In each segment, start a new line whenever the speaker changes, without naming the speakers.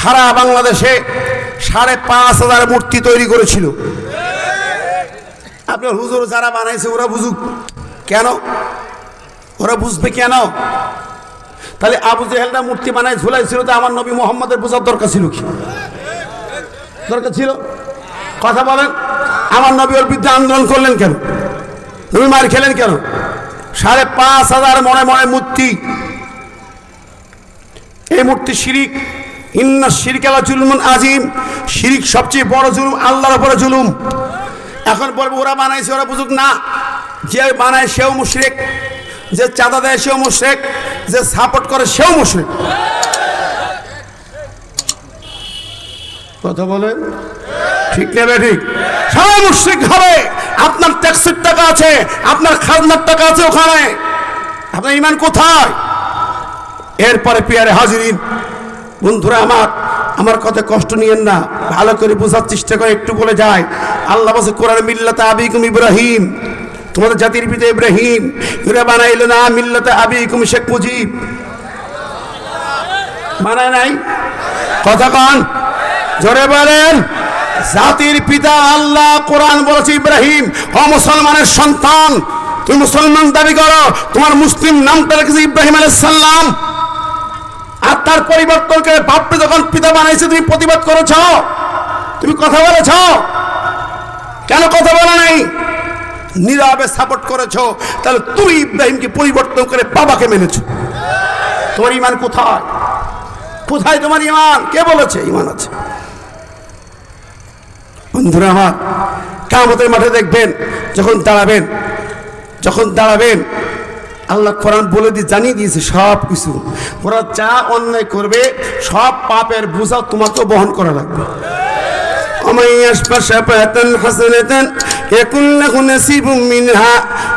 সারা বাংলাদেশে সাড়ে পাঁচ হাজার মূর্তি তৈরি করেছিল। আপনার হুজুর যারা বানাইছে, ওরা বুঝুক। কেন? ওরা বুঝবে কেন? তাহলে আবু জেহেলরা মূর্তি বানায় ঝুলাইছিল তো আমার নবী মোহাম্মদের বোঝার দরকার ছিল কি? দরকার ছিল? কথা বলেন, আমার নবী ওর বিরুদ্ধে আন্দোলন করলেন কেন? তুমি মার খেলেন কেন? সাড়ে পাঁচ হাজার মনে মনে মূর্তি। এই মূর্তি শিরিক ইন্না শিরিকালা জুলুমন আজিম। শিরিক সবচেয়ে বড় জুলুম, আল্লাহর উপরে জুলুম। এখন বলব, ওরা বানাইছে, ওরা বুঝুক না। যে বানায় সেও মুশরিক, যে চাঁদা দেয় সেও মুশরিক, যে সাপোর্ট করে সেও মুশরিক। কথা বলেন? ঠিক নেবে ঠিক? সবাই মুশরিক হবে। আপনার ট্যাক্সের টাকা আছে, আপনার খাজনার টাকা আছে ওখানে। আপনার ইমান কোথায়? এরপরে পিয়ারে হাজিরিন। বন্ধুরা আমার আমার কথা কষ্ট নিয়েন না, ভালো করে বোঝার চেষ্টা করে, একটু বলে যায়। আল্লাহ বসে কোরআন মিল্লাতে আবিকুম ইব্রাহিম, তোমাদের জাতির পিতা ইব্রাহিম, এরা বানাইলো না মিল্লাতে আবিকুম শেখ মুজিব। বানায় নাই? কথা কন। জোরে বলেন। জাতির পিতা আল্লাহ কোরআন বলেছে, ইব্রাহিম, ও মুসলমানের সন্তান, তুমি মুসলমান দাবি করো, তোমার মুসলিম নামটা রেখেছে ইব্রাহিম আলাইহিস সালাম। আর তার পরিবর্তন করে বাপকে যখন পিতা বানাইছে, তুমি প্রতিবাদ করেছ? তুমি কথা বলেছ? কেন কথা বলা নাই? নীরবে সাপোর্ট করেছ। তাহলে তুই ইব্রাহিমকে পরিবর্তন করে বাবাকে মেনেছ। তোমার ইমান কোথায়? কোথায় তোমার ইমান? কে বলেছে? ইমান আছে। বন্ধুরা আমার, কামতের মাঠে দেখবেন, যখন দাঁড়াবেন যখন দাঁড়াবেন আল্লাহ কোরআন বলে দিয়ে জানিয়ে দিয়েছে সব কিছু ওরা যা অন্যায় করবে সব পাপের বোঝা তোমাকেও বহন করা লাগবে ومن يشفى شفاة حسنة يكن له نصيب منها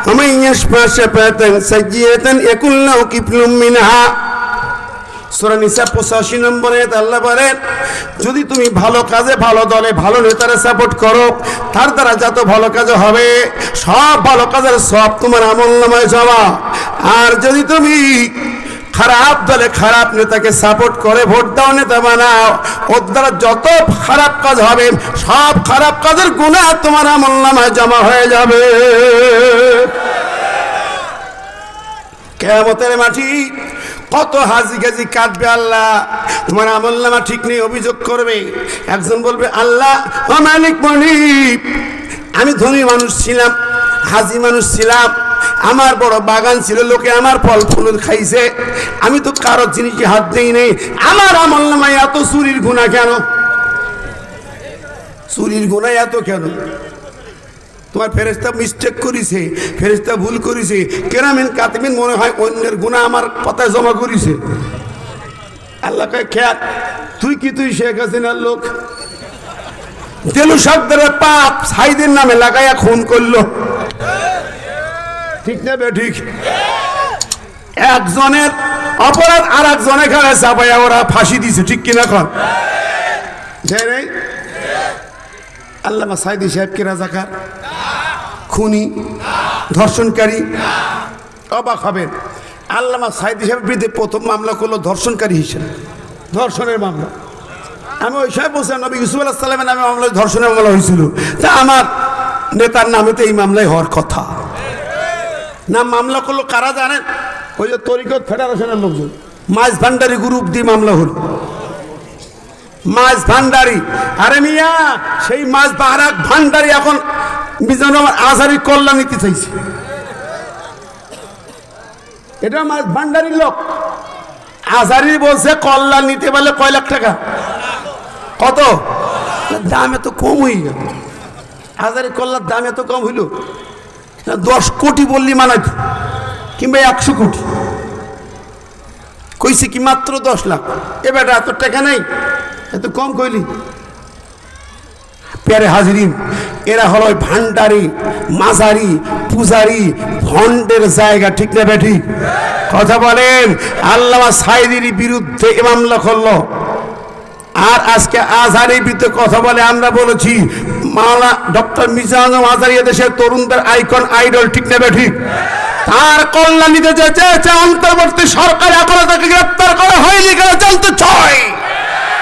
ومن يشفى شفاة سيئة يكن له كفل منها সূরা নিসা 85 নম্বরে আল্লাহ বলেন, যদি তুমি ভালো কাজে, ভালো দলে, ভালো নেতারে সাপোর্ট করো, তার দ্বারা যত ভালো কাজ হবে, সব ভালো কাজের সব তোমার আমল নামায় জমা আর যদি তুমি খারাপ দলে খারাপ নেতাকে সাপোর্ট করে, ভোট দাও, নেতা বানাও, ওর দ্বারা যত খারাপ কাজ হবে, সব খারাপ কাজের গুণা তোমার আমল নামায় জমা হয়ে যাবে। কেমতের মাটি কত হাজি গাজি কাটবে আল্লাহ? তোমার আমল নামা ঠিক নেই, অভিযোগ করবে। একজন বলবে, আল্লাহ, ও মালিক মনিব, আমি ধনী মানুষ ছিলাম, হাজি মানুষ ছিলাম, আমার বড় বাগান ছিল, লোকে আমার ফল ফুল খাইছে। আমি তো কারও জিনিসে হাত দেই নেই। আমার আমল নামায় এত চুরির গুণা কেন? চুরির গুণা এত কেন? তোমার ফেরেস্তা মিস্টেক করেছে ফেরেস্তা ভুল করেছে। কেরামিন কাতিমিন মনে হয় অন্যের গুণা আমার পাতায় জমা করেছে। আল্লাহ কয়, খেয়াল, তুই কি তুই শেখ হাসিনার লোক? পাপ সাইদের নামে লাগাইয়া খুন করল। ঠিক না বে, ঠিক? একজনের অপরাধ আর একজনের ঘরে চাপাইয়া ওরা ফাঁসি দিছে, ঠিক কিনা রে আল্লামা সাইদি সাহেবকে রাজাকার। খুনি, ধর্ষণকারী, অবাক হবেন আল্লামা সাইদি সাহেবের বিরুদ্ধে প্রথম মামলা করল ধর্ষণকারী হিসেবে। ধর্ষণের মামলা। আমি ওই সময় বলছিলাম, নবী ইউসুফ আল্লাহ সাল্লামের নামে মামলা, ধর্ষণের মামলা হয়েছিল। তা আমার নেতার নামে তো এই মামলায় হওয়ার কথা। না, মামলা করল কারা জানেন? ওই যে তরিকত ফেডারেশনের লোকজন। মাছ ভান্ডারি গ্রুপ দিয়ে মামলা হলো। মাছ ভান্ডারি। আরে মিয়া, সেই মাছ বাহারাক ভান্ডারি এখন বিজয়নগর আজারি কল্যাণ নিতে চাইছে। এটা মাছ ভান্ডারির লোক। আজারি বলছে, কল্যাণ নিতে পারলে কয় লাখ টাকা? কত? দাম এত কম হয়ে গেল। হাজারি কল্যাণ দাম এত কম হইল। দশ কোটি বললি মানাইত, কিংবা একশো কোটি। কইছে কি মাত্র দশ লাখ। এবার এত টাকা নাই। এত কম কইলি। পেয়ারে হাজিরিন, এরা হলো ভান্ডারি, মাঝারি, পূজারি, ভণ্ডের জায়গা, ঠিক না বেঠিক কথা বলেন, আল্লামা সাইদির বিরুদ্ধে মামলা করল আর আজকে আজহারের বিরুদ্ধে কথা বলে আমরা বলেছি, মাওলা ডক্টর মিজানুল আজহারি দেশের তরুণদের আইকন, আইডল, ঠিক নেবে ঠিক? তার কল্যাণীতে যে চেয়েছে অন্তর্বর্তী সরকার এখনও তাকে গ্রেপ্তার করা হয়নি কেন জানতে চাই?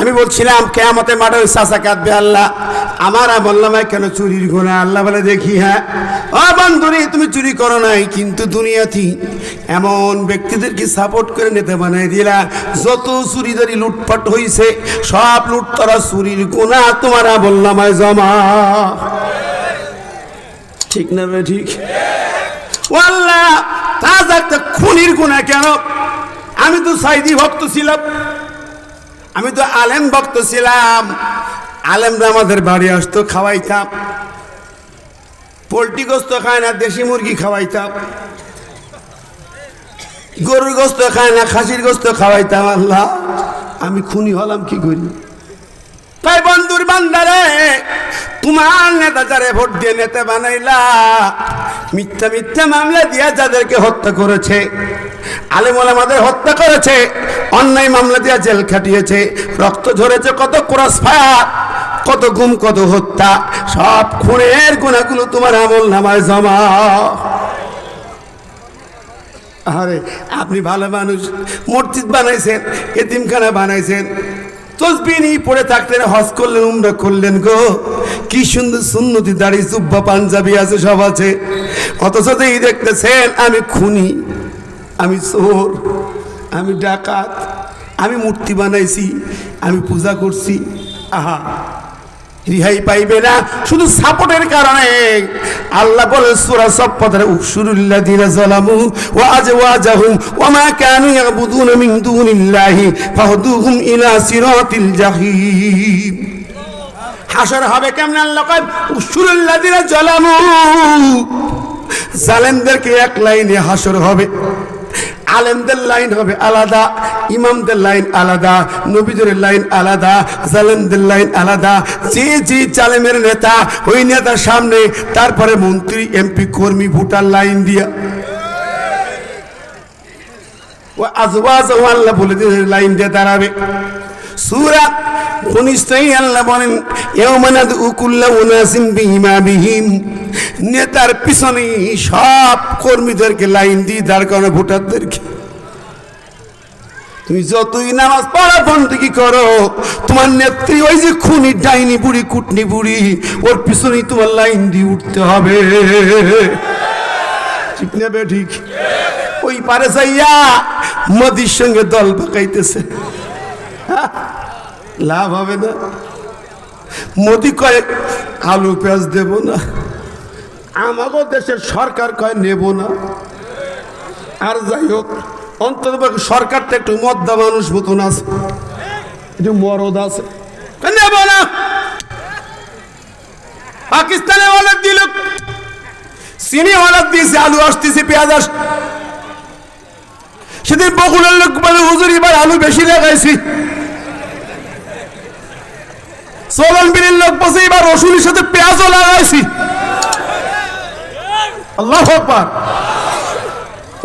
আমি বলছিলাম কেয়ামতে মাঠে ওই চাষা কাঁদবে আল্লাহ। আমার বললাম "এই কেন চুরির গোনা? আল্লাহ বলে, দেখি হ্যাঁ। ও বন্ধুরি, তুমি চুরি করো নাই, কিন্তু দুনিয়াতে এমন ব্যক্তিদেরকে সাপোর্ট করে নিতে বানাই দিলা? যত চুরিদারি লুটপাট হইছে, সব লুট তরা চুরির গোনা তোমার বললাম জমা। ঠিক না বে ঠিক? আল্লাহ তা যাক খুনির গুণা কেন? আমি তো সাইদি ভক্ত ছিলাম। আমি তো আলেম ভক্ত ছিলাম। আলেমরা আমাদের বাড়ি আসতো, খাওয়াইতাম। পোলট্রি গোস্ত খায় না, দেশি মুরগি খাওয়াইতাম। গরুর গোস্ত খায় না, খাসির গোস্ত খাওয়াইতাম, আল্লাহ। আমি খুনি হলাম, কি করি? তাই বন্ধুর বান্দারে, তোমার নেতা যারে ভোট দিয়ে নেতা বানাইলা। মিথ্যা মিথ্যা মামলা দিয়া যাদেরকে হত্যা করেছে। আলেমল আমাদের হত্যা করেছে, অন্যায় মামলা দিয়া জেল খাটিয়েছে, রক্ত ঝরেছে, কত ক্রস ফায়ার, কত গুম, কত হত্যা, সব খুনের গুণাগুলো তোমার আমল নামায় জমা। আরে, আপনি ভালো মানুষ, মসজিদ বানাইছেন, এতিমখানা বানাইছেন তসবিনি পড়ে থাকলেন, হজ করলেন, উমরা করলেন গো। কি সুন্দর সুন্নতি দাড়ি, জুব্বা, পাঞ্জাবি আছে, সব আছে। অথচ এই দেখতেছেন, আমি খুনি। আমি চোর, আমি ডাকাত, আমি মূর্তি বানাইছি, আমি পূজা করছি। আহা, রিহাই পাইবে না। শুধু সাপোর্টের কারণে। আল্লাহ বলে সুরা সব সূরা সফফাতের উকসুরুল্লাযিনা যালামু ওয়া আজওয়াজাহুম ওয়া মা কানু ইয়াবুদুনা মিন দুনিল্লাহি ফাহদুহুম ইলা সিরাতিল জাহিম। হাসর হবে কেমন আল্লাহ কয়? উকসুরুল্লাযিনা যালামু। জালেমদেরকে এক লাইনে হাসর হবে। আলেমদের লাইন হবে আলাদা, ইমামদের লাইন আলাদা, নবীদের লাইন আলাদা, জালেমদের লাইন আলাদা। যে যে জালেমের নেতা ওই নেতার সামনে, তারপরে মন্ত্রী, এমপি, কর্মী, ভোটার লাইন দিয়া। ও আজওয়াজ ও আল্লাহ বলে দিয়ে লাইন দিয়ে দাঁড়াবে। সুরাত আল্লাহ বলেন এওমানাদ উকুল্লা উনাসিম বিহিমাবিহিম নেতার পিছনে সব কর্মীদেরকে লাইন দিয়ে দাঁড় করানো ভোটারদেরকে। তুমি যতই নামাজ পড়া করো, তোমার নেত্রী ওই যে খুনি, ডাইনি বুড়ি, কুটনি বুড়ি, ওর পিছনেই তোমার লাইন দিয়ে উঠতে হবে। ঠিক নেবে ঠিক? ওই পারে যাইয়া মোদির সঙ্গে দল পাকাইতেছে। লাভ হবে না। মোদি কয়, আলু পেঁয়াজ দেব না। আমাগো দেশের সরকার কয় নেব না। আর যাই হোক অন্তত সরকারটা একটু মদ্দা মানুষ মতন আছে। একটু মরদ আছে। নেব না। পাকিস্তানে অনেক দিল চিনি অনেক দিয়েছে, আলু আসতেছে, পেঁয়াজ আস সেদিন বকুলের লোক বলে, হুজুর, এবার আলু বেশি লাগাইছি। সোলন বিলের লোক বসে এবার রসুনের সাথে পেঁয়াজও লাগাইছি। আল্লাহ আকবার।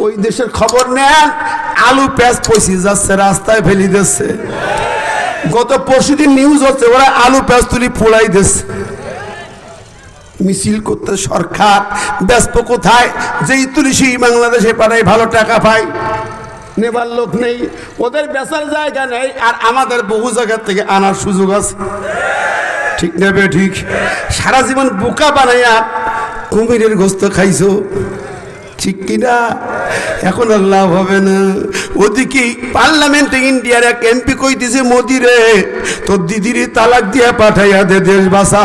ওই দেশের খবর নেন আলু পেঁয়াজ পয়সি যাচ্ছে, রাস্তায় ফেলি দিচ্ছে। গত পরশুদিন নিউজ হচ্ছে, ওরা আলু পেঁয়াজ তুলি পোড়াই দিচ্ছে। মিছিল করতে সরকার, ব্যস্ত কোথায়? যেই তুলি সেই বাংলাদেশে পাঠায়, ভালো টাকা পায়। নেবার লোক নেই, ওদের বেচার জায়গা নেই, আর আমাদের বহু জায়গার থেকে আনার সুযোগ আছে। ঠিক নেবে ঠিক? সারা জীবন বোকা বানাইয়া কুমিরের গোস্ত খাইছো। ঠিক কিনা এখন আর লাভ হবে না। ওদিকে পার্লামেন্টে ইন্ডিয়ার এক এমপি কইতেছে, মোদি রে, তোর দিদিরে তালাক দিয়া পাঠাইয়া দে দেশ বাসা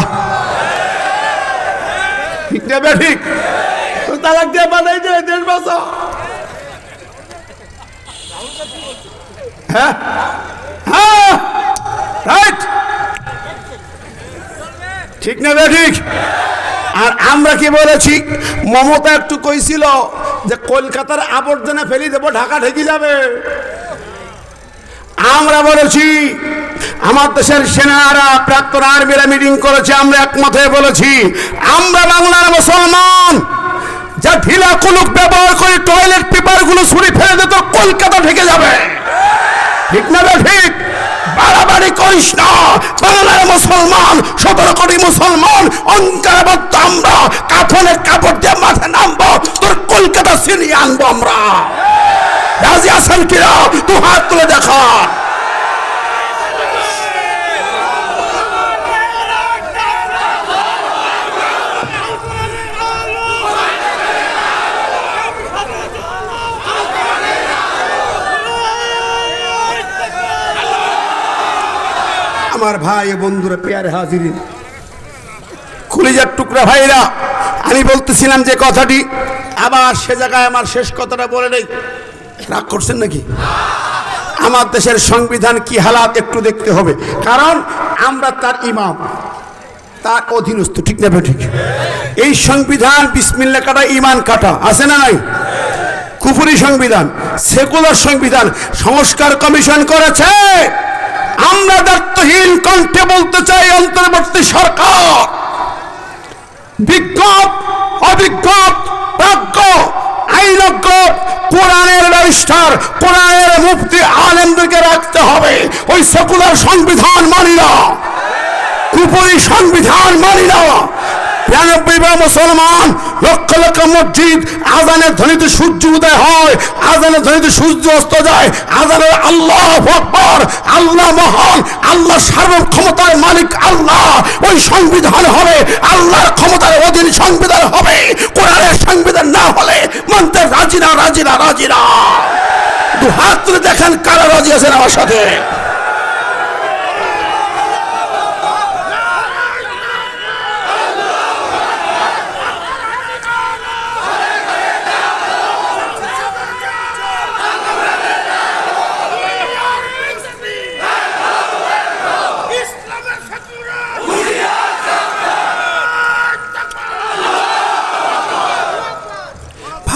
ঠিক নেবে ঠিক? তালাক দিয়া পাঠাই দে দেশ বাসা হ্যাঁ? হ্যাঁ? রাইট। ঠিক না বে ঠিক? আর আমরা কি বলেছি? মমতা একটু কইছিল যে কলকাতার আবর্জনা ফেলি দেবো, ঢাকা ঢেকে যাবে। আমরা বলেছি, আমার দেশের সেনারা প্রাক্তন আর্মিরা মিটিং করেছে, আমরা একমত হয়ে বলেছি, আমরা বাংলার মুসলমান, যা ঢিলা কুলুক ব্যবহার করে টয়লেট পেপারগুলো ছুরি ফেলে দিত কলকাতা ঢেকে যাবে। ঠিক না ঠিক? বাড়াবাড়ি করিস না। বাংলার মুসলমান, সতেরো কোটি মুসলমান অঙ্কারাবদ্ধ আমরা। কাফনের কাপড় দিয়ে মাঠে নামবো, তোর কলকাতা ছিনিয়ে আনব আমরা। রাজি আছেন কিনা তুই হাত তুলে দেখা আমার ভাই বন্ধুরা পেয়ারে হাজিরিন খুলিজার টুকরা ভাইরা, আমি বলতেছিলাম যে কথাটি, আবার সে জায়গায় আমার শেষ কথাটা বলে নেই। রাগ করছেন নাকি? আমার দেশের সংবিধান কি হালাত একটু দেখতে হবে। কারণ আমরা তার ইমাম, তার অধীনস্থ, ঠিক না ঠিক এই সংবিধান বিসমিল্লা কাটা, ইমান কাটা, আছে না নাই? কুফুরি সংবিধান, সেকুলার সংবিধান, সংস্কার কমিশন করেছে। আমরা দায়িত্বহীন কণ্ঠে বলতে চাই অন্তর্বর্তী সরকার। বিজ্ঞ অভিজ্ঞ, প্রাজ্ঞ, আইনজ্ঞ, কোরআনের ব্যারিস্টার, কোরআনের মুক্তি আলেমদেরকে রাখতে হবে। ওই সেকুলার সংবিধান মানি না। কুপুরি সংবিধান মানি না। বিরানব্বই বার মুসলমান লক্ষ লক্ষ মসজিদ, আজানের ধ্বনিতে সূর্য উদয় হয়, আজানের ধ্বনিতে সূর্য অস্ত যায়, আজানের আল্লাহ আকবর, আল্লাহ মহান, আল্লাহ সার্বম ক্ষমতার মালিক আল্লাহ। ওই সংবিধান হবে, আল্লাহর ক্ষমতার অধীন সংবিধান হবে। কোরআনের সংবিধান না হলে মানতে রাজি না রাজি না রাজি না। দু হাত তুলে দেখেন কারা রাজি আছেন আমার সাথে।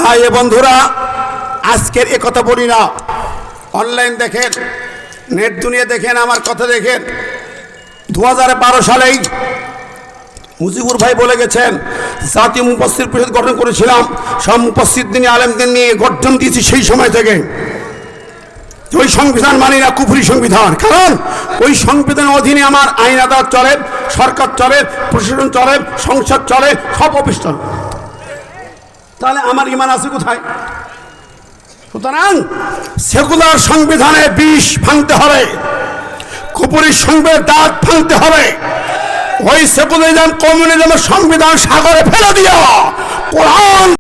ভাই বন্ধুরা, আজকের এ কথা বলি না। অনলাইন দেখেন, নেট দুনিয়া দেখেন, আমার কথা দেখেন। দুহাজার বারো সালেই মুজিবুর ভাই বলে গেছেন জাতীয় মুপস্থির পরিষদ গঠন করেছিলাম, সব মুপস্থির দিনে আলেমদের নিয়ে গঠন দিয়েছি সেই সময় থেকে। ওই সংবিধান মানি না, কুফুরি সংবিধান। কারণ ওই সংবিধানের অধীনে আমার আইন আদালত চলে, সরকার চলে, প্রশাসন চলে, সংসদ চলে, সব অফিস চলে। তাহলে আমার ইমান আছে কোথায়? সুতরাং সেকুলার সংবিধানে বিষ ভাঙতে হবে, কুপুরি সঙ্গে দাঁত ভাঙতে হবে। ওই সেকুলারিজম, কমিউনিজমের সংবিধান সাগরে ফেলে দিও। কোরআন